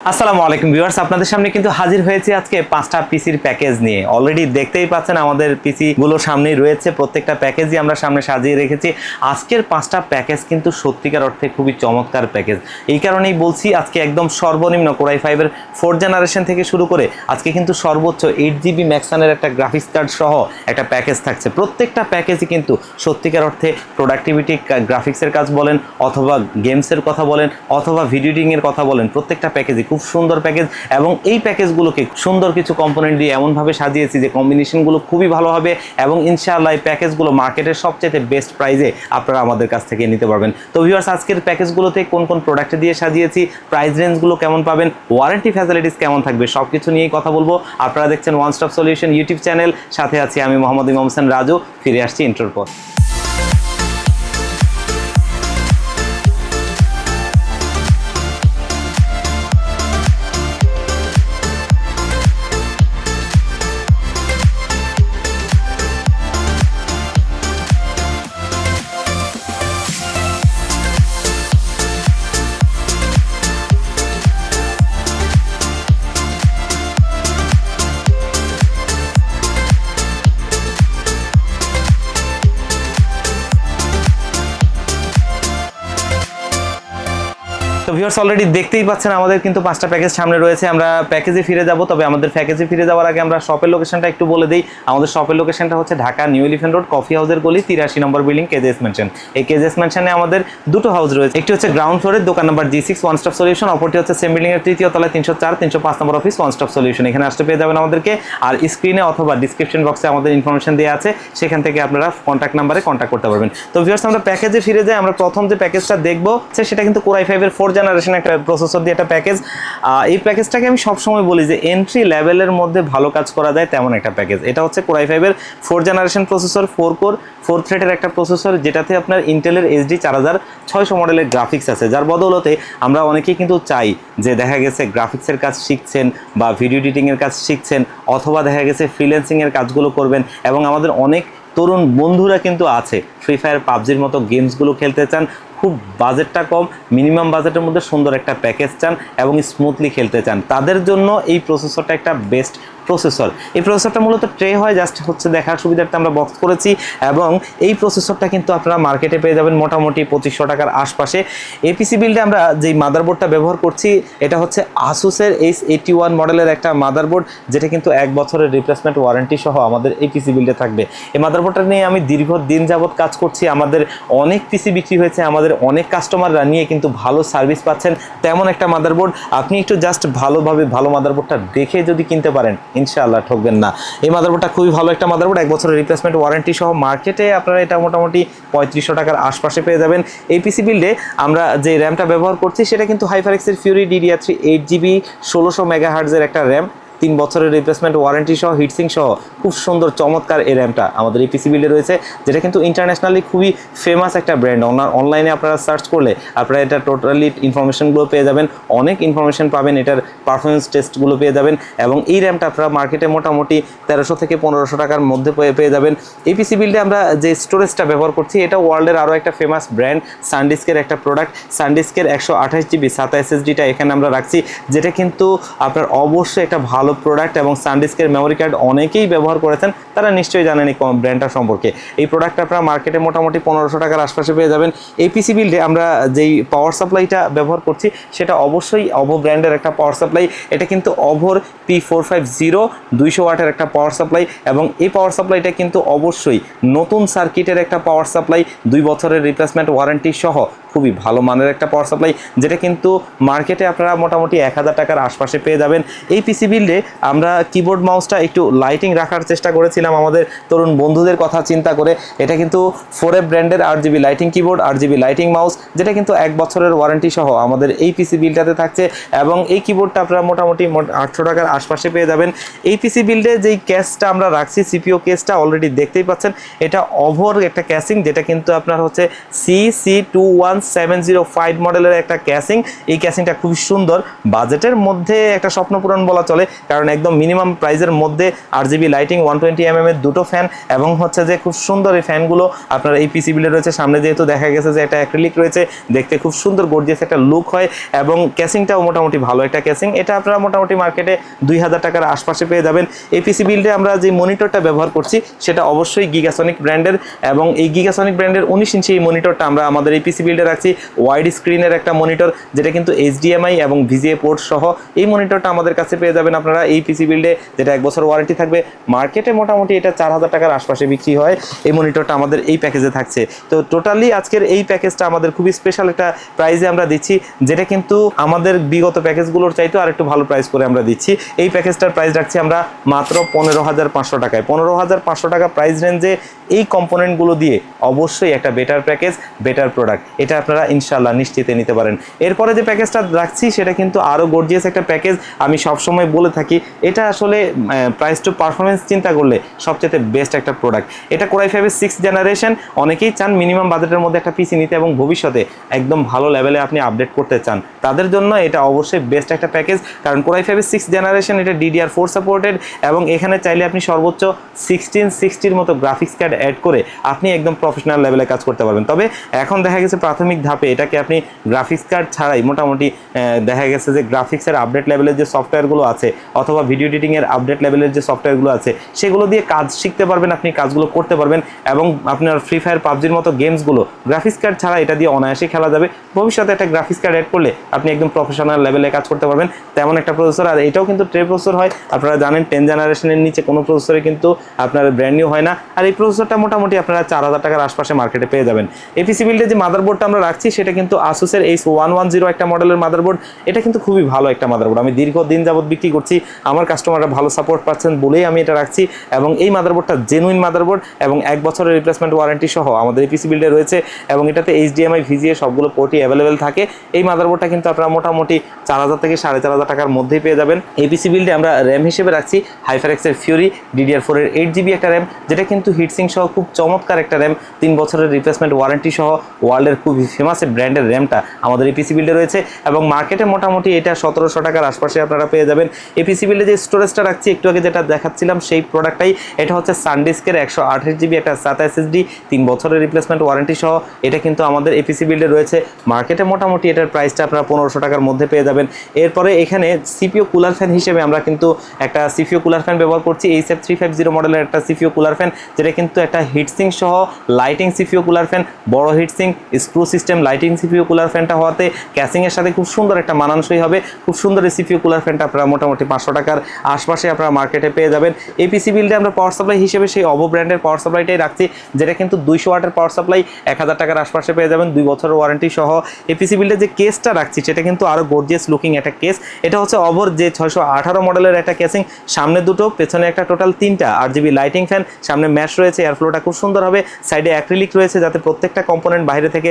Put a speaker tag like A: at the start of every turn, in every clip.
A: আসসালামু আলাইকুম ভিউয়ার্স, আপনাদের সামনে কিন্তু হাজির হয়েছে আজকে পাঁচটা পিসির প্যাকেজ নিয়ে। অলরেডি দেখতেই পাচ্ছেন আমাদের পিসি গুলো সামনেই রয়েছে, প্রত্যেকটা প্যাকেজই আমরা সামনে সাজিয়ে রেখেছি। আজকের পাঁচটা প্যাকেজ কিন্তু সত্যিকার অর্থে খুবই চমৎকার প্যাকেজ। এই কারণেই বলছি, আজকে একদম সর্বনিম্ন কোরাই ফাইভের ফোর জেনারেশন থেকে শুরু করে আজকে কিন্তু সর্বোচ্চ এইট জিবি ম্যাক্সানের একটা গ্রাফিক্স কার্ড সহ একটা প্যাকেজ থাকছে। প্রত্যেকটা প্যাকেজই কিন্তু সত্যিকার অর্থে প্রোডাক্টিভিটি গ্রাফিক্সের কাজ বলেন, অথবা গেমসের কথা বলেন, অথবা ভিডিও এডিটিংয়ের কথা বলেন, প্রত্যেকটা প্যাকেজই। খুব সুন্দর প্যাকেজ এবং এই প্যাকেজগুলোকে সুন্দর কিছু কম্পোনেন্ট দিয়ে এমনভাবে সাজিয়েছি যে কম্বিনেশনগুলো খুবই ভালো হবে এবং ইনশাআল্লাহ এই প্যাকেজগুলো মার্কেটের সবচেয়ে বেস্ট প্রাইজে আপনারা আমাদের কাছ থেকে নিতে পারবেন। তো ভিউয়ার্স আজকের প্যাকেজগুলোতে কোন কোন প্রোডাক্ট দিয়ে সাজিয়েছি প্রাইস রেঞ্জগুলো কেমন পাবেন ওয়ারেন্টি ফ্যাসিলিটিস কেমন থাকবে সব কিছু নিয়েই কথা বলব। আপনারা দেখছেন one stop solution YouTube channel সাথে আছি আমি মোহাম্মদ ইমাম হোসেন রাজু, ফিরে আসছি ইন্টার ভিউয়ার্স অলরেডি দেখতেই পাচ্ছেন, আমাদের কিন্তু পাঁচটা প্যাকেজ সামনে রয়েছে, আমরা প্যাকেজে ফিরে যাব, তবে আমাদের প্যাকেজে ফিরে যাওয়ার আগে আমরা শপের লোকেশনটা একটু বলে দিই। আমাদের শপের লোকেশনটা হচ্ছে Dhaka new elephant road coffee হাউসের গলি, তিরাশি নম্বর বিল্ডিং কেজেস মেনশন এই কেজেস মেনশনে আমাদের দুটো হাউস রয়েছে, একটি হচ্ছে গ্রাউন্ড ফ্লোরের দোকান number G six one stop solution অপরটি হচ্ছে সেম বিল্ডিং এর তৃতীয় তলায় তিনশো চার, তিনশো পাঁচ নম্বর অফিস ওয়ান স্টপ সলিউশন এখানে আসতে পেয়ে যাবেন আমাদেরকে, আর স্ক্রিনে অথবা ডিসক্রিপশন বক্সে আমাদের ইনফরমেশন দেওয়া আছে, সেখান থেকে আপনারা কন্ট্যাক্ট নাম্বারে কন্ট্যাক্ট করতে পারবেন। তো ভিউয়ার্স আমরা প্যাকেজে ফিরে যাই, আমরা প্রথম যে প্যাকেজটা দেখব সেটা কিন্তু কোরাই ফাইভের ফোর জেনারেশন একটা প্রসেসর দিয়ে একটা প্যাকেজ এই প্যাকেজটাকে আমি সবসময় বলি যে এন্ট্রি লেভেলের মধ্যে ভালো কাজ করা যায় তেমন একটা প্যাকেজ এটা হচ্ছে কোরাই ফাইভের four generation processor four core four থ্রেডের একটা প্রসেসর যেটাতে আপনার ইন্টেলের এইচডি চার হাজার ছয়শো মডেলের গ্রাফিক্স আছে। যার বদৌলতে আমরা অনেকেই কিন্তু চাই যে দেখা গেছে গ্রাফিক্সের কাজ শিখছেন বা ভিডিও এডিটিংয়ের কাজ শিখছেন, অথবা দেখা গেছে ফ্রিল্যান্সিংয়ের কাজগুলো করবেন এবং আমাদের অনেক তরুণ বন্ধুরা কিন্তু আছে ফ্রি ফায়ার পাবজির মতো গেমসগুলো খেলতে চান খুব বাজেটটা কম, মিনিমাম বাজেটের মধ্যে সুন্দর একটা প্যাকেজ চান এবং স্মুথলি খেলতে চান। তাদের জন্য এই প্রসেসরটা একটা বেস্ট প্রসেসর এই প্রসেসরটা মূলত ট্রে হয় জাস্ট হচ্ছে দেখার সুবিধার্থে আমরা বক্স করেছি এবং এই প্রসেসরটা কিন্তু আপনারা মার্কেটে পেয়ে যাবেন মোটামুটি পঁচিশশো টাকার আশপাশে। এপিসি বিল্ডে আমরা যেই মাদারবোর্ডটা ব্যবহার করছি, এটা হচ্ছে আসুসের এইচ এইটি ওয়ান মডেলের একটা মাদারবোর্ড যেটা কিন্তু এক বছরের রিপ্লেসমেন্ট ওয়ারেন্টি সহ আমাদের এই পিসি বিল্ডে থাকবে। এই মাদারবোর্ডটা নিয়ে আমি দীর্ঘ দিন যাবৎ কাজ করছি, আমাদের অনেক পিসি বিক্রি হয়েছে, আমাদের অনেক কাস্টমাররা নিয়ে কিন্তু ভালো সার্ভিস পাচ্ছেন তেমন একটা মাদারবোর্ড আপনি একটু জাস্ট ভালোভাবে ভালো মাদারবোর্ডটা দেখে যদি কিনতে পারেন ইনশাআল্লাহ ঠকবেন না। এই মাদারবোর্ডটা খুবই ভালো একটা মাদারবোর্ড এক বছরের রিপ্লেসমেন্ট ওয়ারেন্টি সহ মার্কেটে আপনারা এটা মোটামুটি পঁয়ত্রিশশো টাকার আশপাশে পেয়ে যাবেন। এই পিসি বিল্ডে আমরা যে র্যামটা ব্যবহার করছি, সেটা কিন্তু হাইফারেক্সের fury DDR three eight GB ষোলোশো মেগা হার্জের একটা র্যাম তিন বছরের রিপ্লেসমেন্ট ওয়ারেন্টি সহ হিটসিং সহ, খুব সুন্দর, চমৎকার এই র্যামটা আমাদের এই পিসি বিল্ডে রয়েছে, যেটা কিন্তু ইন্টারন্যাশনালি খুবই ফেমাস একটা ব্র্যান্ড অনলাইনে আপনারা সার্চ করলে আপনারা এটা টোটালি ইনফরমেশনগুলো পেয়ে যাবেন, অনেক ইনফরমেশন পাবেন, এটার পারফরমেন্স টেস্টগুলো পেয়ে যাবেন, এবং এই র্যামটা আপনারা মার্কেটে মোটামুটি তেরোশো থেকে পনেরোশো টাকার মধ্যে পেয়ে পেয়ে যাবেন। এই পিসি বিল্ডে আমরা যে স্টোরেজটা ব্যবহার করছি, এটা ওয়ার্ল্ডের আরও একটা ফেমাস ব্র্যান্ড সানডিস্কের একটা প্রোডাক্ট সানডিস্কের একশো আঠাশ জিবি সাতা এসএসডিটা এখানে আমরা রাখছি, যেটা কিন্তু আপনার অবশ্যই একটা ভালো প্রোডাক্ট এবং সানডিস্কের মেমোরি কার্ড অনেকেই ব্যবহার করেছেন, তারা নিশ্চয়ই জানেন এই ব্র্যান্ডটা সম্পর্কে। এই প্রোডাক্টটা আপনারা মার্কেটে মোটামুটি পনেরোশো টাকার আশপাশে পেয়ে যাবেন। এই পিসি বিল্ডে আমরা যেই পাওয়ার সাপ্লাইটা ব্যবহার করছি, সেটা অবশ্যই অভো ব্র্যান্ডের একটা পাওয়ার সাপ্লাই এটা কিন্তু অভোর পি ফোর ফাইভ জিরো দুইশো ওয়াটের একটা পাওয়ার সাপ্লাই এবং এই পাওয়ার সাপ্লাইটা কিন্তু অবশ্যই নতুন সার্কিটের একটা পাওয়ার সাপ্লাই দুই বছরের রিপ্লেসমেন্ট ওয়ারেন্টি সহ খুবই ভালো মানের একটা পাওয়ার সাপ্লাই যেটা কিন্তু মার্কেটে আপনারা মোটামুটি এক হাজার টাকার আশপাশে পেয়ে যাবেন। এই পিসি বিল্ডে আমরা কিবোর্ড মাউসটা একটু লাইটিং রাখার চেষ্টা করেছিলাম আমাদের তরুণ বন্ধুদের কথা চিন্তা করে। এটা কিন্তু ফোর ব্র্যান্ডের আট জিবি লাইটিং কিবোর্ড আট জিবি লাইটিং মাউস যেটা কিন্তু এক বছরের ওয়ারেন্টি সহ আমাদের এই পিসি বিলটাতে থাকছে এবং এই কিবোর্ডটা আপনারা মোটামুটি আটশো টাকার আশপাশে পেয়ে যাবেন। এই পিসি বিল্ডে যেই ক্যাশটা আমরা রাখছি সিপিও কেসটা অলরেডি দেখতেই পাচ্ছেন, এটা অভর একটা ক্যাসিং যেটা কিন্তু আপনার হচ্ছে C C two one seven zero five মডেলের একটা ক্যাসিং এই ক্যাসিংটা খুব সুন্দর। বাজেটের মধ্যে একটা স্বপ্ন পূরণ বলা চলে, কারণ একদম মিনিমাম প্রাইসের মধ্যে R GB lighting one twenty M এর দুটো ফ্যান এবং হচ্ছে যে খুব সুন্দর এই ফ্যানগুলো আপনার এই পিসি বিলে রয়েছে, সামনে যেহেতু দেখা গেছে যে একটা অ্যাক্রিলিক রয়েছে, দেখতে খুব সুন্দর গর্জিয়াস একটা লুক হয় এবং ক্যাসিংটাও মোটামুটি ভালো একটা ক্যাসিং এটা আপনারা মোটামুটি মার্কেটে দুই হাজার টাকার আশপাশে পেয়ে যাবেন। এই পিসি বিল্ডে আমরা যে মনিটরটা ব্যবহার করছি, সেটা অবশ্যই গিগাসনিক ব্র্যান্ডের এবং এই গিগাসনিক ব্র্যান্ডের উনিশ ইঞ্চি এই মনিটরটা আমরা আমাদের এই পিসি বিল্ডে রাখছি ওয়াইড স্ক্রিনের একটা মনিটর যেটা কিন্তু এইচডিএমআই এবং ভিজিএ পোর্ট সহ এই মনিটরটা আমাদের কাছে পেয়ে যাবেন আপনারা এই পিসি বিল্ডে যেটা এক বছর ওয়ারেন্টি থাকবে। মার্কেটে মোটামুটি এটা চার হাজার টাকার আশপাশে বিক্রি হয়। এই মনিটরটা আমাদের এই প্যাকেজে থাকছে। তো টোটালি আজকের এই প্যাকেজটা আমাদের খুবই স্পেশাল একটা প্রাইজে আমরা দিচ্ছি, যেটা কিন্তু আমাদের বিগত প্যাকেজগুলোর চাইতেও আর একটু ভালো প্রাইস করে আমরা দিচ্ছি। এই প্যাকেজটার প্রাইস রাখছি আমরা মাত্র পনেরো হাজার পাঁচশো টাকায়। পনেরো হাজার পাঁচশো টাকা প্রাইস রেঞ্জে এই কম্পোনেন্টগুলো দিয়ে অবশ্যই একটা বেটার প্যাকেজ বেটার প্রোডাক্ট এটা আপনারা ইনশাল্লাহ নিশ্চিতে নিতে পারেন। এরপরে যে প্যাকেজটা রাখছি, সেটা কিন্তু আরও গর্জিয়াস একটা প্যাকেজ। আমি সবসময় বলে থাকি, এটা আসলে প্রাইস টু পারফরমেন্স চিন্তা করলে সবচেয়ে বেস্ট একটা প্রোডাক্ট এটা কোরাই ফাইভের সিক্স জেনারেশন অনেকেই চান মিনিমাম বাজেটের মধ্যে একটা পিসি নিতে এবং ভবিষ্যতে একদম ভালো লেভেলে আপনি আপডেট করতে চান। তাদের জন্য এটা অবশ্যই বেস্ট একটা প্যাকেজ কারণ কোরাই ফাইভের সিক্স জেনারেশন এটা ডিডিআর ফোর সাপোর্টেড এবং এখানে চাইলে আপনি সর্বোচ্চ সিক্সটিন সিক্সটির মতো গ্রাফিক্স কার্ড অ্যাড করে আপনি একদম প্রফেশনাল লেভেলে কাজ করতে পারবেন। তবে এখন দেখা গেছে প্রাথমিক ধাপে এটাকে আপনি গ্রাফিক্স কার্ড ছাড়াই মোটামুটি দেখা গেছে যে গ্রাফিক্সের আপডেট লেভেলের যে সফটওয়্যারগুলো আছে, অথবা ভিডিও এডিটিংয়ের আপডেট লেভেলের যে সফটওয়্যারগুলো আছে, সেগুলো দিয়ে কাজ শিখতে পারবেন, আপনি কাজগুলো করতে পারবেন এবং আপনার ফ্রি ফায়ার পাবজির মতো গেমসগুলো গ্রাফিক্স কার্ড ছাড়া এটা দিয়ে অনায়াসে খেলা যাবে। ভবিষ্যতে একটা গ্রাফিক্স কার্ড অ্যাড করলে আপনি একদম প্রফেশনাল লেভেলে কাজ করতে পারবেন। তেমন একটা প্রসেসর আর এটাও কিন্তু ট্রে প্রসেসর হয়। আপনারা জানেন টেন জেনারেশনের নিচে কোনো প্রসেসরে কিন্তু আপনার ব্র্যান্ড নিউ হয় না। আর এই প্রসেসরটা মোটামুটি আপনারা চার হাজার টাকার আশপাশে মার্কেটে পেয়ে যাবেন। এপিসি বিল্ডে যে মাদারবোর্ডটা আমরা রাখছি সেটা কিন্তু আসুসের এইচ ওয়ান ওয়ান জিরো একটা মডেলের মাদারবোর্ড এটা কিন্তু খুবই ভালো একটা মাদারবোর্ড আমি দীর্ঘদিন যাবত বিক্রি করছি। আমার কাস্টমাররা ভালো সাপোর্ট পাচ্ছেন বলেই আমি এটা রাখছি। এবং এই মাদারবোর্ডটা জেনুইন মাদারবোর্ড এবং এক বছরের রিপ্লেসমেন্ট ওয়ারেন্টি সহ আমাদের এপিসি বিল্ডে রয়েছে এবং এটাতে এইচডিএমআই ভিজিএ সবগুলো পোর্টই অ্যাভেলেবেল থাকে। এই মাদারবোর্ডটা কিন্তু আপনারা মোটামুটি চার হাজার থেকে সাড়ে চার হাজার টাকার মধ্যেই পেয়ে যাবেন। এপিসি বিল্ডে আমরা র্যাম হিসেবে রাখছি হাইফারেক্সের ফিউরি ডিডিআর ফোরের এইট জিবি একটা র্যাম যেটা কিন্তু হিটসিং সহ খুব চমৎকার একটা র্যাম তিন বছরের রিপ্লেসমেন্ট ওয়ারেন্টি সহ ওয়ার্ল্ডের খুবই ফেমাস ব্র্যান্ডের র্যামটা আমাদের এই পিসি বিল্ডে রয়েছে এবং মার্কেটে মোটামুটি এটা সতেরোশো টাকার আশপাশে আপনারা পেয়ে যাবেন। এই পিসি বিল্ডে যে স্টোরেজটা রাখছি, একটু আগে যেটা দেখাচ্ছিলাম, সেই প্রোডাক্টটাই এটা হচ্ছে সানডিস্কের একশো আঠাশ জিবি একটা সাত এসএসডি তিন বছরের রিপ্লেসমেন্ট ওয়ারেন্টি সহ। এটা কিন্তু আমাদের এই পিসি বিল্ডে রয়েছে। মার্কেটে মোটামুটি এটার প্রাইসটা আপনারা পনেরোশো টাকার মধ্যে পেয়ে যাবেন। এরপরে এখানে সিপিও কুলার ফ্যান হিসেবে আমরা কিন্তু একটা সিপিও কুলার ফ্যান ব্যবহার করছি। এই সেফ থ্রি ফাইভ জিরো মডেলের একটা সিপিও কুলার ফ্যান যেটা কিন্তু একটা হিটসিং সহ লাইটিং সিপিও কুলার ফ্যান বড় heatsink screw system lighting CPU cooler ফ্যানটা হওয়াতে ক্যাসিংয়ের সাথে খুব সুন্দর একটা মানানসই হবে। খুব সুন্দর এই সিপিও কুলার ফ্যানটা আপনারা মোটামুটি পাঁচশো টাকার আশপাশে আপনারা মার্কেটে পেয়ে যাবেন। এই পিসি বিল্ডে আমরা পাওয়ার সাপ্লাই হিসেবে সেই অবো ব্র্যান্ডের পাওয়ার সাপ্লাইটাই রাখছি, যেটা কিন্তু দুইশো ওয়াটের পাওয়ার সাপ্লাই এক হাজার টাকার আশপাশে পেয়ে যাবেন, দুই বছরের ওয়ারেন্টি সহ। এই পিসি বিল্ডে যে কেসটা রাখছি, সেটা কিন্তু আরও গর্জিয়াস লুকিং একটা কেস এটা হচ্ছে অবর যে ছয়শো আঠারো মডেলের একটা কেসিং সামনে দুটো, পেছনে একটা টোটাল তিনটা আর জিবি লাইটিং ফ্যান সামনে ম্যাশ রয়েছে এয়ারফ্লোটা খুব সুন্দর হবে। সাইডে অ্যাক্রিলিক রয়েছে, যাতে প্রত্যেকটা কম্পোনেন্ট বাইরে থেকে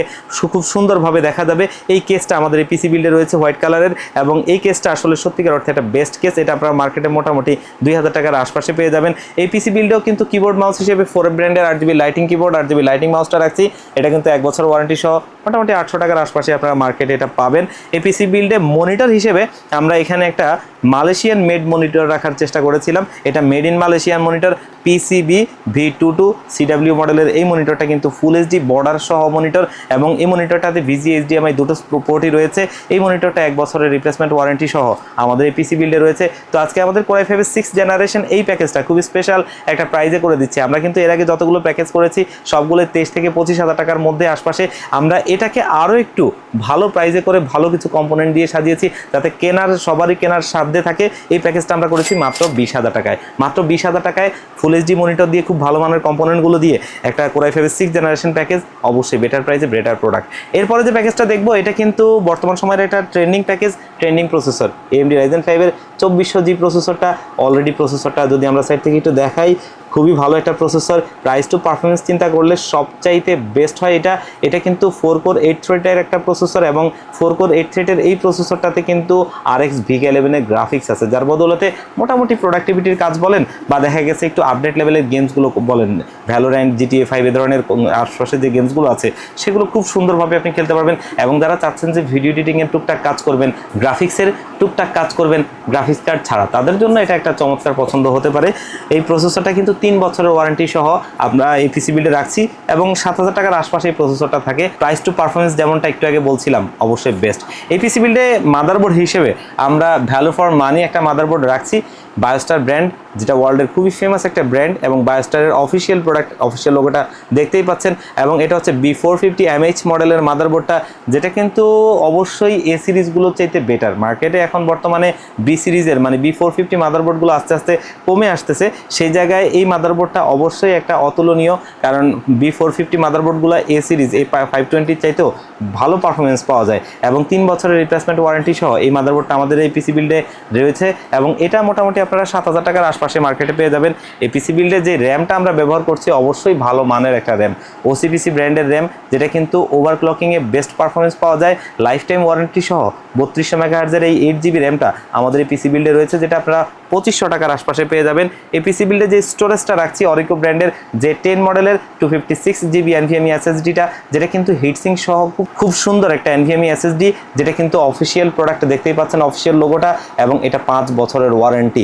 A: খুব সুন্দরভাবে দেখা যাবে। এই কেসটা আমাদের এই পিসি বিল্ডে রয়েছে হোয়াইট কালারের এবং এই কেসটা আসলে সত্যিকার অর্থে একটা বেস্ট কেস এটা আপনারা মার্কেটে মোটামুটি দুই হাজার টাকার আশপাশে পেয়ে যাবেন। এই পিসি বিল্ডেও কিন্তু কিবোর্ড মাউস হিসেবে ফোর ব্র্যান্ডের আট জিবি লাইটিং কিবোর্ড আট জিবি লাইটিং মাউসটা রাখছি। এটা কিন্তু এক বছর ওয়ারেন্টি সহ মোটামুটি আটশো টাকার আশপাশে আপনারা মার্কেটে এটা পাবেন। এই পিসি বিল্ডে মনিটর হিসেবে আমরা এখানে একটা মালয়েশিয়ান মেড মনিটর রাখার চেষ্টা করেছিলাম। এটা made in Malaysian monitor PCB V two two CW মডেলের এই মনিটরটা কিন্তু ফুল এইচডি বর্ডার সহ মনিটর এবং এই মনিটরটাতে ভিজি এইচডিএমআই দুটো পোর্টই রয়েছে। এই মনিটরটা এক বছরের রিপ্লেসমেন্ট ওয়ারেন্টি সহ আমাদের এই পিসি বিল্ডে রয়েছে। তো আজকে আমাদের কোরাই ফাইভের সিক্স জেনারেশন এই প্যাকেজটা খুবই স্পেশাল একটা প্রাইজে করে দিচ্ছি। আমরা কিন্তু এর আগে যতগুলো প্যাকেজ করেছি, সবগুলো তেইশ থেকে পঁচিশ হাজার টাকার মধ্যে আশপাশে। আমরা এটাকে আরও একটু ভালো প্রাইজে করে ভালো কিছু কম্পোনেন্ট দিয়ে সাজিয়েছি, যাতে কেনার, সবারই কেনার সাধ্যে থাকে। এই প্যাকেজটা আমরা করেছি মাত্র বিশ হাজার টাকায়। মাত্র বিশ হাজার টাকায় ফুল এইচডি মনিটর দিয়ে খুব ভালো মানের কম্পোনেন্টগুলো দিয়ে একটা কোরাই ফাইভের সিক্স জেনারেশন প্যাকেজ অবশ্যই বেটার প্রাইসে বেটার প্রোডাক্ট এরপরে যে প্যাকেজটা দেখব, এটা কিন্তু বর্তমান সময়ের একটা trending package trending processor AMD Ryzen ফাইভের চব্বিশশো জি প্রসেসরটা অলরেডি প্রসেসরটা যদি আমরা সাইড থেকে একটু দেখাই খুবই ভালো একটা প্রসেসর প্রাইস টু পারফরমেন্স চিন্তা করলে সবচাইতে বেস্ট হয় এটা। এটা কিন্তু ফোর কোর এইট থ্রেডের একটা প্রসেসর এবং ফোর কোর এইট থ্রেডের এই প্রসেসরটাতে কিন্তু আর এক্স ভিক ইলেভেনের গ্রাফিক্স আছে, যার বদলতে মোটামুটি প্রোডাক্টিভিটির কাজ বলেন বা দেখা গেছে একটু আপডেট লেভেলের গেমসগুলো বলেন ভ্যালোরেন্ট জিটিএ ফাইভ এ ধরনের আশপাশে যে গেমসগুলো আছে, সেগুলো খুব সুন্দরভাবে আপনি খেলতে পারবেন। এবং যারা চাচ্ছেন যে ভিডিও এডিটিংয়ের টুকটাক কাজ করবেন গ্রাফিক্সের টুকটাক কাজ করবেন গ্রাফিক্স কার্ড ছাড়া। তাদের জন্য এটা একটা চমৎকার পছন্দ হতে পারে। এই প্রসেসরটা কিন্তু তিন বছরের ওয়ারেন্টি সহ আমরা এই পিসি বিল্ডে রাখছি এবং সাত হাজার টাকার আশপাশে এই প্রসেসরটা থাকে। প্রাইস টু পারফরমেন্স যেমনটা একটু আগে বলছিলাম, অবশ্যই বেস্ট এই পিসি মাদারবোর্ড হিসেবে আমরা ভ্যালু ফর মানি একটা মাদারবোর্ড রাখছি। বায়োস্টার ব্র্যান্ড যেটা ওয়ার্ল্ডের খুবই ফেমাস একটা ব্র্যান্ড এবং বায়োস্টারের অফিসিয়াল প্রোডাক্ট অফিসিয়াল লোগোটা দেখতেই পাচ্ছেন এবং এটা হচ্ছে বি ফোর ফিফটি এমএইচ মডেলের মাদারবোর্ডটা যেটা কিন্তু অবশ্যই এ সিরিজগুলোর চাইতে বেটার মার্কেটে এখন বর্তমানে বি সিরিজের মানে বি ফোর ফিফটি মাদারবোর্ডগুলো আস্তে আস্তে কমে আসতেছে। সেই জায়গায় এই মাদারবোর্ডটা অবশ্যই একটা অতুলনীয়, কারণ বি ফোর ফিফটি মাদারবোর্ডগুলো এ সিরিজ এই ফাইভ টোয়েন্টির চাইতেও ভালো পারফরমেন্স পাওয়া যায়। এবং তিন বছরের রিপ্লেসমেন্ট ওয়ারেন্টি সহ এই মাদারবোর্ডটা আমাদের এই পিসি বিল্ডে রয়েছে এবং এটা মোটামুটি আপনারা সাত হাজার টাকার আশপাশে মার্কেটে পেয়ে যাবেন। এই পিসি বিল্ডে যে র্যামটা আমরা ব্যবহার করছি, অবশ্যই ভালো মানের একটা র্যাম ওসিপিসি ব্র্যান্ডের র্যাম যেটা কিন্তু ওভারক্লকিংয়ে বেস্ট পারফরমেন্স পাওয়া যায়। লাইফ টাইম ওয়ারেন্টি সহ বত্রিশশো মেগাহার্জের এই এইট জিবি র্যামটা আমাদের এই পিসি বিল্ডে রয়েছে, যেটা আপনারা পঁচিশশো টাকার আশপাশে পেয়ে যাবেন। এই পিসি বিল্ডে যে স্টোরেজটা রাখছি অরিকো ব্র্যান্ডের যে টেন মডেলের two fifty six GB NVMe এসএসডিটা যেটা কিন্তু হিটসিং সহ খুব খুব সুন্দর একটা এনভিএমই এসএসডি যেটা কিন্তু অফিসিয়াল প্রোডাক্ট দেখতেই পাচ্ছেন অফিসিয়াল লোগোটা এবং এটা পাঁচ বছরের ওয়ারেন্টি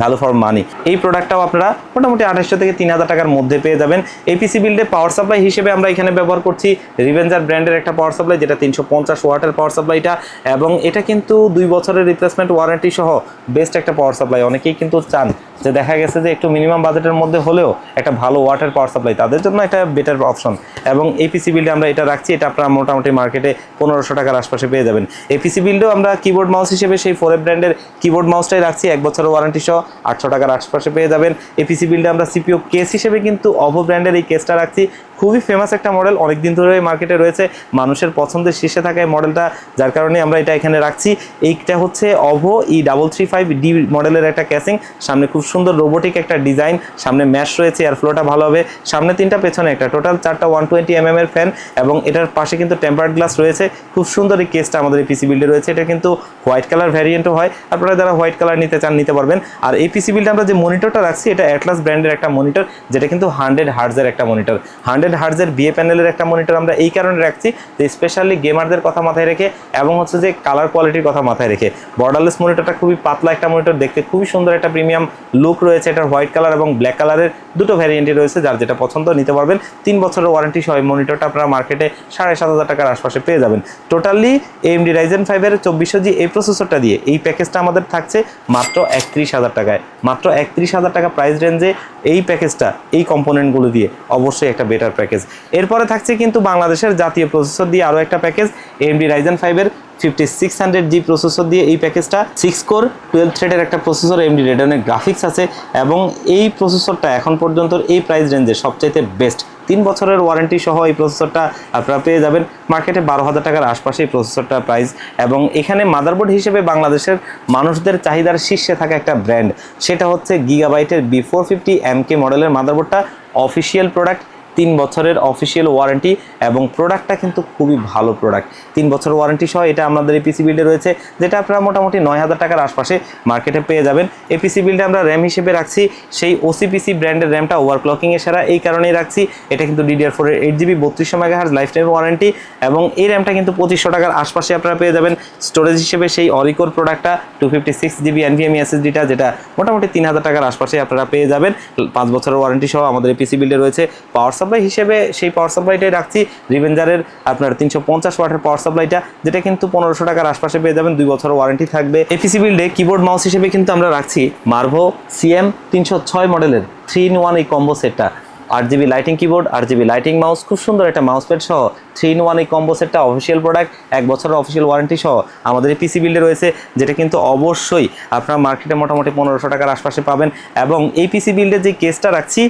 A: ভ্যালু ফর মানি এই প্রোডাক্টটাও আপনারা মোটামুটি আঠাশশো থেকে তিন হাজার টাকার মধ্যে পেয়ে যাবেন। এপিসি বিল্ডে পাওয়ার সাপ্লাই হিসেবে আমরা এখানে ব্যবহার করছি রিভেঞ্জার ব্র্যান্ডের একটা পাওয়ার সাপ্লাই যেটা তিনশো পঞ্চাশ ওয়াটের পাওয়ার সাপ্লাইটা এবং এটা কিন্তু দুই বছরের রিপ্লেসমেন্ট ওয়ারেন্টি সহ বেস্ট একটা পাওয়ার সাপ্লাই অনেকেই কিন্তু চান যে দেখা গেছে যে একটু মিনিমাম বাজেটের মধ্যে হলেও একটা ভালো ওয়াটার পাওয়ার সাপ্লাই তাদের জন্য একটা বেটার অপশন এবং এপিসি বিল্ডে আমরা এটা রাখছি, এটা আপনারা মোটামুটি মার্কেটে পনেরোশো টাকার আশপাশে পেয়ে যাবেন। এপিসি পিসি বিল্ডেও আমরা কিবোর্ড মাউস হিসেবে সেই ফোর ব্র্যান্ডের কিবোর্ড মাউসটাই রাখছি, এক বছরের ওয়ারেন্টি সহ। আটশো টাকার আশপাশে পেয়ে যাবেন। এই পিসি বিলটা আমরা সিপিও কেস হিসেবে কিন্তু অভো ব্র্যান্ডের এই কেসটা রাখছি। খুবই ফেমাস একটা মডেল অনেক দিন ধরে মার্কেটে রয়েছে। মানুষের পছন্দের শীর্ষে থাকা এই মডেলটা যার কারণে আমরা এটা এখানে রাখছি। এইটা হচ্ছে অভো E double three five D মডেলের একটা ক্যাসিং সামনে খুব সুন্দর রোবোটিক একটা ডিজাইন সামনে ম্যাশ রয়েছে এয়ারফ্লোটা ভালো হবে। সামনে তিনটা, পেছনে একটা। টোটাল চারটা ওয়ান টোয়েন্টি এম এর ফ্যান এবং এটার পাশে কিন্তু টেম্পার্ড গ্লাস রয়েছে। খুব সুন্দর এই কেসটা আমাদের এই পিসি বিল্ডে রয়েছে। এটা কিন্তু হোয়াইট কালার ভ্যারিয়েন্টও হয়। আপনারা যারা হোয়াইট কালার নিতে চান, নিতে পারবেন। আর এই পিসি বিল্ডে আমরা যে মনিটরটা রাখছি, এটা অ্যাটলাস ব্র্যান্ডের একটা মনিটর যেটা কিন্তু হান্ড্রেড হার্জের একটা মনিটর হান্ড্রেড হার্জের বিএ প্যানেলের একটা মনিটর আমরা এই কারণে রাখছি যে স্পেশালি গেমারদের কথা মাথায় রেখে এবং হচ্ছে যে কালার কোয়ালিটির কথা মাথায় রেখে। বর্ডারলেস মনিটরটা খুবই পাতলা একটা মনিটর দেখতে খুবই সুন্দর একটা প্রিমিয়াম লুক রয়েছে, এটার হোয়াইট কালার এবং ব্ল্যাক কালারের দুটো ভ্যারিয়েন্টই রয়েছে, যার যেটা পছন্দ নিতে পারবেন। তিন বছরের ওয়ারেন্টি সহ মনিটরটা আপনারা মার্কেটে সাড়ে সাত হাজার টাকার আশপাশে পেয়ে যাবেন। টোটালি এমডি রাইজেন ফাইভের চব্বিশশো জি এই প্রসেসরটা দিয়ে এই প্যাকেজটা আমাদের থাকছে মাত্র একত্রিশ হাজার টাকায়। মাত্র একত্রিশ হাজার টাকা প্রাইস রেঞ্জে এই প্যাকেজটা এই কম্পোনেন্টগুলো দিয়ে অবশ্যই একটা বেটার প্যাকেজ এরপরে থাকছে কিন্তু বাংলাদেশের জাতীয় প্রসেসর দিয়ে আরও একটা প্যাকেজ এমডি রাইজেন ফাইভের fifty six hundred G processor দিয়ে এই প্যাকেজটা সিক্স কোর টুয়েলভ থ্রেডের একটা প্রসেসর এমডি রেডনের গ্রাফিক্স আছে এবং এই প্রসেসরটা এখন পর্যন্ত এই প্রাইস রেঞ্জে সবচাইতে বেস্ট তিন বছরের ওয়ারেন্টি সহ এই প্রসেসরটা আপনারা পেয়ে যাবেন। মার্কেটে বারো হাজার টাকার আশপাশে এই প্রসেসরটার প্রাইস এবং এখানে মাদারবোর্ড হিসেবে বাংলাদেশের মানুষদের চাহিদার শীর্ষে থাকা একটা ব্র্যান্ড সেটা হচ্ছে গিগাবাইটের B four fifty M K মডেলের মাদারবোর্ডটা অফিসিয়াল প্রোডাক্ট তিন বছরের অফিসিয়াল ওয়ারেন্টি এবং প্রোডাক্টটা কিন্তু খুবই ভালো প্রোডাক্ট তিন বছর ওয়ারেন্টি সহ এটা আমাদের এই পিসি বিল্ডে রয়েছে, যেটা আপনারা মোটামুটি নয় হাজার টাকার আশপাশে মার্কেটে পেয়ে যাবেন। এই পিসি বিল্ডে আমরা র্যাম হিসেবে রাখছি, সেই ওসিপিসি ব্র্যান্ডের র্যামটা ওভারক্লকিংয়ে সেরা এই কারণেই রাখছি। এটা কিন্তু ডিডিআর ফোরের এইট জিবি বত্রিশশো মেগাহার্জ লাইফ টাইম ওয়ারেন্টি এবং এই র্যামটা কিন্তু পঁচিশশো টাকার আশপাশে আপনারা পেয়ে যাবেন। স্টোরেজ হিসেবে সেই অরিকোর প্রোডাক্টটা two fifty six GB NVMe এসএসডিটা যেটা মোটামুটি তিন হাজার টাকার আশপাশে আপনারা পেয়ে যাবেন। পাঁচ বছরের ওয়ারেন্টি সহ আমাদের এই পিসি বিল্ডে রয়েছে। পাওয়ার সাপ্লাই হিসেবে সেই পাওয়ার সাপ্লাইটাই রাখছি। রিভেঞ্জারের আপনার তিনশো পঞ্চাশ ওয়াটের পাওয়ার সাপ্লাইটা যেটা কিন্তু পনেরোশো টাকার আশপাশে পেয়ে যাবেন, দুই বছর ওয়ারেন্টি থাকবে। এপিসি পিসি বিল্ডে কিবোর্ড মাউস হিসেবে কিন্তু আমরা রাখছি মার্ভো সিএম তিনশো ছয় মডেলের থ্রি ইন ওয়ান এই কম্বো সেটটা আট জিবি লাইটিং কিবোর্ড আট জিবি লাইটিং মাউস খুব সুন্দর একটা মাউস প্যাড সহ থ্রি ইন ওয়ান এই কম্বো সেটটা অফিসিয়াল প্রোডাক্ট এক বছরের অফিসিয়াল ওয়ারেন্টি সহ আমাদের এই পিসি বিল্ডে রয়েছে, যেটা কিন্তু অবশ্যই আপনার মার্কেটে মোটামুটি পনেরোশো টাকার আশপাশে পাবেন। এবং এই পিসি বিল্ডে যে কেসটা রাখছি,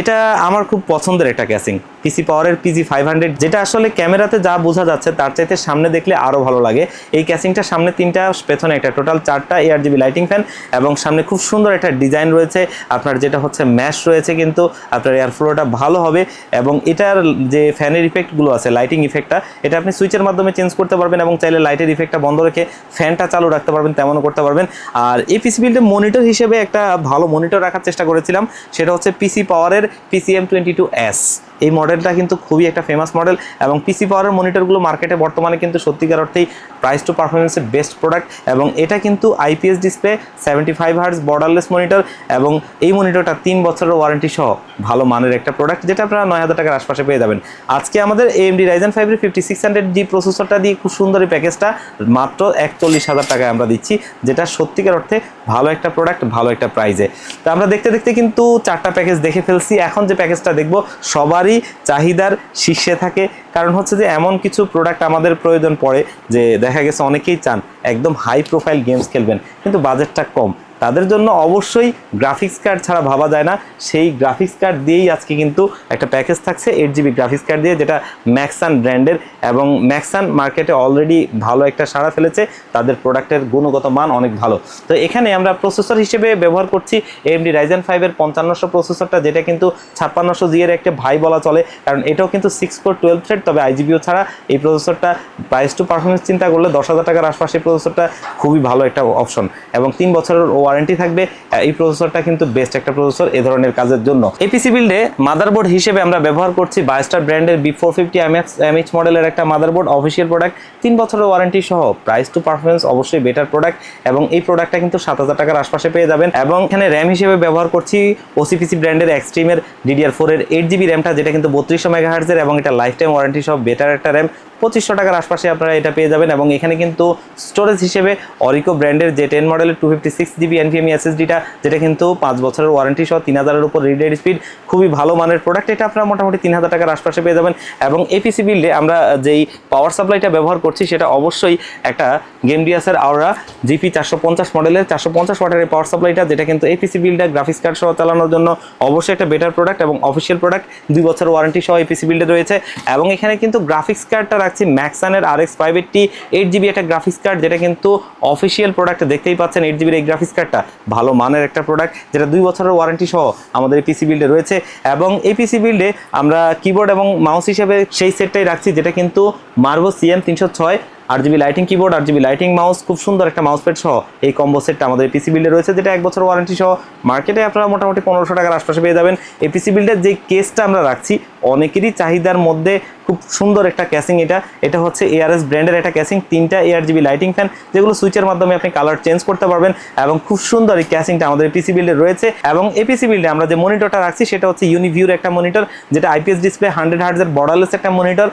A: এটা আমার খুব পছন্দের একটা ক্যাসিং পিসি পাওয়ারের পিজি ফাইভ হান্ড্রেড যেটা আসলে ক্যামেরাতে যা বোঝা যাচ্ছে তার চাইতে সামনে দেখলে আরও ভালো লাগে। এই ক্যাসিংটা সামনে তিনটা, পেছনে একটা টোটাল চারটা এয়ার জিবি লাইটিং ফ্যান এবং সামনে খুব সুন্দর একটা ডিজাইন রয়েছে। আপনার যেটা হচ্ছে ম্যাশ রয়েছে কিন্তু আপনার এয়ার ফ্লোটা ভালো হবে এবং এটার যে ফ্যানের ইফেক্টগুলো আছে লাইটিং ইফেক্টটা এটা আপনি সুইচের মাধ্যমে চেঞ্জ করতে পারবেন এবং চাইলে লাইটের ইফেক্টটা বন্ধ রেখে ফ্যানটা চালু রাখতে পারবেন, তেমনও করতে পারবেন। আর এই পিসি বিল্ডে মনিটর হিসেবে একটা ভালো মনিটর রাখার চেষ্টা করেছিলাম, সেটা হচ্ছে পিসি পাওয়ারের পিসিএম টোয়েন্টি টু এস এই মডেলটা কিন্তু খুবই একটা ফেমাস মডেল এবং পিসি পাওয়ারের মনিটরগুলো মার্কেটে বর্তমানে কিন্তু সত্যিকার অর্থেই প্রাইস টু পারফরমেন্সের বেস্ট প্রোডাক্ট এবং এটা কিন্তু IPS display seventy five hertz borderless monitor এবং এই মনিটরটা তিন বছরের ওয়ারেন্টি সহ ভালো মানের একটা প্রোডাক্ট যেটা আপনারা নয় হাজার টাকার আশপাশে পেয়ে যাবেন। আজকে আমাদের এএমডি রাইজেন ফাইভের ফিফটি সিক্স হান্ড্রেড জি প্রসেসরটা দিয়ে খুব সুন্দর এই প্যাকেজটা মাত্র একচল্লিশ হাজার টাকায় আমরা দিচ্ছি, যেটা সত্যিকার অর্থে ভালো একটা প্রোডাক্ট ভালো একটা প্রাইজে তো আমরা দেখতে দেখতে কিন্তু চারটা প্যাকেজ দেখে ফেলছি। এখন যে প্যাকেজটা দেখব, সবারই চাহিদার শীর্ষে থাকে। কারণ হচ্ছে যে এমন কিছু প্রোডাক্ট আমাদের প্রয়োজন পড়ে যে দেখা গেছে অনেকেই চান একদম হাই প্রোফাইল গেমস খেলবেন, কিন্তু বাজেটটা কম। তাদের জন্য অবশ্যই গ্রাফিক্স কার্ড ছাড়া ভাবা যায় না। সেই গ্রাফিক্স কার্ড দিয়েই আজকে কিন্তু একটা প্যাকেজ থাকছে এইট জিবি গ্রাফিক্স কার্ড দিয়ে, যেটা ম্যাক্সান ব্র্যান্ডের এবং ম্যাক্সান মার্কেটে অলরেডি ভালো একটা সাড়া ফেলেছে। তাদের প্রোডাক্টের গুণগত মান অনেক ভালো। তো এখানে আমরা প্রসেসর হিসেবে ব্যবহার করছি এমডি রাইজেন ফাইভের পঞ্চান্নশো প্রসেসরটা যেটা কিন্তু ছাপ্পান্নশো জি এর একটা ভাই বলা চলে। কারণ এটাও কিন্তু সিক্স ফোর টুয়েলভ থ্রেড তবে আইজিবিও ছাড়া এই প্রসেসরটা প্রাইস টু পারফরমেন্স চিন্তা করলে দশ হাজার টাকার আশপাশে প্রসেসরটা খুবই ভালো একটা অপশন এবং তিন বছরের ওয়ারেন্টি থাকবে। এই প্রসেসরটা কিন্তু বেস্ট একটা প্রসেসর এ ধরনের কাজের জন্য। এপিসি বিল্ডে মাদারবোর্ড হিসেবে আমরা ব্যবহার করছি বায়োস্টার ব্র্যান্ডের বি ফোর ফিফটি এমএইচ মডেলের একটা মাদারবোর্ড অফিসিয়াল প্রোডাক্ট তিন বছরের ওয়ারেন্টি সহ প্রাইস টু পারফরমেন্স অবশ্যই বেটার প্রোডাক্ট এবং এই প্রোডাক্টটা কিন্তু সাত হাজার টাকার আশপাশে পেয়ে যাবেন। এবং এখানে র্যাম হিসেবে ব্যবহার করছি ওসিপিসি ব্র্যান্ডের এক্সট্রিমের ডিডিআর ফোরের এইট জিবি র্যামটা যেটা কিন্তু বত্রিশশো মেগাহার্জের এবং এটা লাইফ টাইম ওয়ারেন্টি সহ বেটার একটা র্যাম পঁচিশশো টাকার আশপাশে আপনারা এটা পেয়ে যাবেন এবং এখানে কিন্তু স্টোরেজ হিসেবে অরিকো ব্র্যান্ডের যে টেন মডেলের two fifty six GB NVMe এসএসডিটা যেটা কিন্তু পাঁচ বছরের ওয়ারেন্টি সহ তিন হাজারের উপর রিড স্পিড খুবই ভালো মানের প্রোডাক্ট এটা আপনারা মোটামুটি তিন হাজার টাকার আশপাশে পেয়ে যাবেন এবং এপিসি বিল্ডে আমরা যেই পাওয়ার সাপ্লাইটা ব্যবহার করছি, সেটা অবশ্যই একটা গেম ডিয়াসের আওরা জিপি চারশো পঞ্চাশ মডেলের চারশো পঞ্চাশ ওয়াটের পাওয়ার সাপ্লাইটা যেটা কিন্তু এপিসি বিল্ডে গ্রাফিক্স কার্ড সহ চালানোর জন্য অবশ্যই একটা বেটার প্রোডাক্ট এবং অফিসিয়াল প্রোডাক্ট দুই বছর ওয়ারেন্টি সহ এপিসি বিল্ডে রয়েছে। এবং এখানে কিন্তু গ্রাফিক্স কার্ডটা রাখছি ম্যাক্সানের R X five eighty eight GB একটা গ্রাফিক্স কার্ড যেটা কিন্তু অফিসিয়াল প্রোডাক্ট দেখতেই পাচ্ছেন এইট জিবির এই গ্রাফিক্স কার্ডটা ভালো মানের একটা প্রোডাক্ট যেটা দুই বছরের ওয়ারেন্টি সহ আমাদের এই পিসি বিল্ডে রয়েছে। এবং এই পিসি বিল্ডে আমরা কিবোর্ড এবং মাউস হিসেবে সেই সেটটাই রাখছি, যেটা কিন্তু মার্ভো সিএম তিনশো ছয় আট জিবি লাইটিং কিবোর্ড আট জিবি লাইটিং মাউস খুব সুন্দর একটা মাউস প্যাড সহ এই কম্বো সেটটা আমাদের পিসি বিল্ডে রয়েছে, যেটা এক বছর ওয়ারেন্টি সহ। মার্কেটে আপনারা মোটামুটি পনেরোশো টাকার আশপাশে পেয়ে যাবেন। এই পিসি বিল্ডের যে কেসটা আমরা রাখছি, অনেকেরই চাহিদার মধ্যে খুব সুন্দর একটা ক্যাসিং এটা। এটা হচ্ছে এআরএস ব্র্যান্ডের একটা ক্যাসিং তিনটা এআর জিবি লাইটিং ফ্যান যেগুলো সুইচের মাধ্যমে আপনি কালার চেঞ্জ করতে পারবেন এবং খুব সুন্দর এই ক্যাসিংটা আমাদের পিসি বিল্ডে রয়েছে। এবং এই পিসি বিল্ডে আমরা যে মনিটরটা রাখছি, সেটা হচ্ছে ইউনিভিউর একটা মনিটর যেটা আইপিএস ডিসপ্লে হান্ড্রেড হার্ডের বর্ডারলেস একটা মনিটর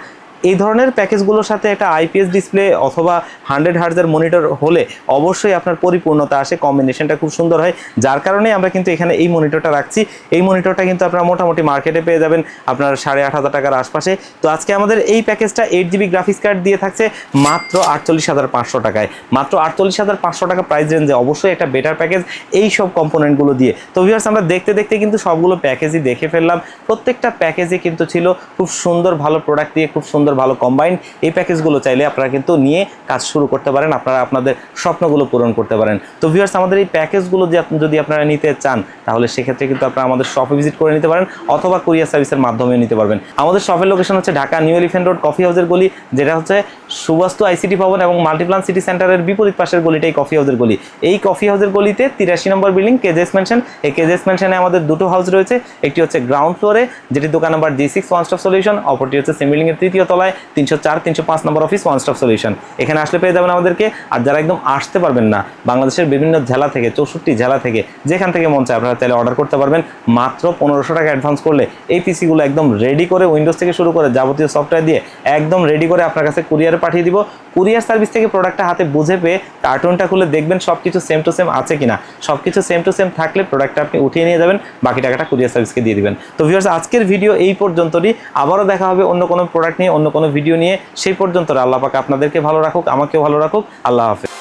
A: এই ধরনের প্যাকেজগুলোর সাথে একটা আইপিএস ডিসপ্লে অথবা হান্ড্রেড হার্টসের মনিটর হলে অবশ্যই আপনার পরিপূর্ণতা আসে কম্বিনেশনটা খুব সুন্দর হয়। যার কারণে আমরা কিন্তু এখানে এই মনিটরটা রাখছি। এই মনিটরটা কিন্তু আপনারা মোটামুটি মার্কেটে পেয়ে যাবেন আপনার সাড়ে আট হাজার টাকার আশপাশে। তো আজকে আমাদের এই প্যাকেজটা এইট জিবি গ্রাফিক্স কার্ড দিয়ে থাকছে মাত্র আটচল্লিশ হাজার পাঁচশো টাকায়। মাত্র আটচল্লিশ হাজার পাঁচশো টাকা প্রাইস রেঞ্জে অবশ্যই একটা বেটার প্যাকেজ এই সব কম্পোনেন্টগুলো দিয়ে। তো ভিউয়ার্স আমরা দেখতে দেখতে কিন্তু সবগুলো প্যাকেজই দেখে ফেললাম। প্রত্যেকটা প্যাকেজে কিন্তু ছিল খুব সুন্দর, ভালো প্রোডাক্ট দিয়ে খুব সুন্দর ভালো কম্বাইন এই প্যাকেজগুলো চাইলে আপনারা কিন্তু নিয়ে কাজ শুরু করতে পারেন, আপনারা আপনাদের স্বপ্নগুলো পূরণ করতে পারেন। তো ভিউয়ার্স আমাদের এই প্যাকেজগুলো যদি আপনারা নিতে চান, তাহলে সেক্ষেত্রে কিন্তু আপনারা আমাদের শপে ভিজিট করে নিতে পারেন অথবা কুরিয়ার সার্ভিসের মাধ্যমে নিতে পারবেন। আমাদের শপের লোকেশন হচ্ছে Dhaka new elephant road coffee হাউসের গলি, যেটা হচ্ছে সুবাস্তু আইসিটি ভবন এবং মাল্টিপ্লান সিটি সেন্টারের বিপরীত পাশের গলিটাই কফি হাউসের গলি। এই কফি হাউসের গলিতে তিরাশি নম্বর বিল্ডিং কেজেস মেনশন এই কেজেস মেনশনে আমাদের দুটো হাউস রয়েছে, একটি হচ্ছে গ্রাউন্ড ফ্লোরে যেটি দোকান number G six one stop solution অপরটি হচ্ছে সেম বিল্ডিং এর তৃতীয় তলায় তিনশো চার, তিনশো পাঁচ নম্বর অফিস ওয়ান স্টপ সলিউশন এখানে আসলে পেয়ে যাবেন আমাদেরকে। আর যারা একদম আসতে পারবেন না, বাংলাদেশের বিভিন্ন জেলা থেকে, চৌষট্টি জেলা থেকে, যেখান থেকে মন চায় আপনারা চাইলে অর্ডার করতে পারবেন। মাত্র পনেরোশো টাকা অ্যাডভান্স করলে এই পিসিগুলো একদম রেডি করে উইন্ডোজ থেকে শুরু করে যাবতীয় সফটওয়্যার দিয়ে একদম রেডি করে আপনার কাছে কুরিয়ারে পাঠিয়ে দিব। কুরিয়ার সার্ভিস থেকে প্রোডাক্টটা হাতে বুঝে পেয়ে কার্টুনটা খুলে দেখবেন সব কিছু সেম টু সেম আছে কিনা। সব কিছু সেম টু সেম থাকলে প্রোডাক্টটা আপনি উঠিয়ে নিয়ে যাবেন, বাকি টাকাটা কুরিয়ার সার্ভিসকে দিয়ে দিবেন। তো ভিউয়ার্স আজকের ভিডিও এই পর্যন্তই আবারও দেখা হবে অন্য কোনো প্রোডাক্ট নিয়ে, অন্য অন্য কোনো ভিডিও নিয়ে সেই পর্যন্ত। আল্লাহ পাক আপনাদেরকে ভালো রাখুক, আমাকেও ভালো রাখুক। আল্লাহ হাফেজ।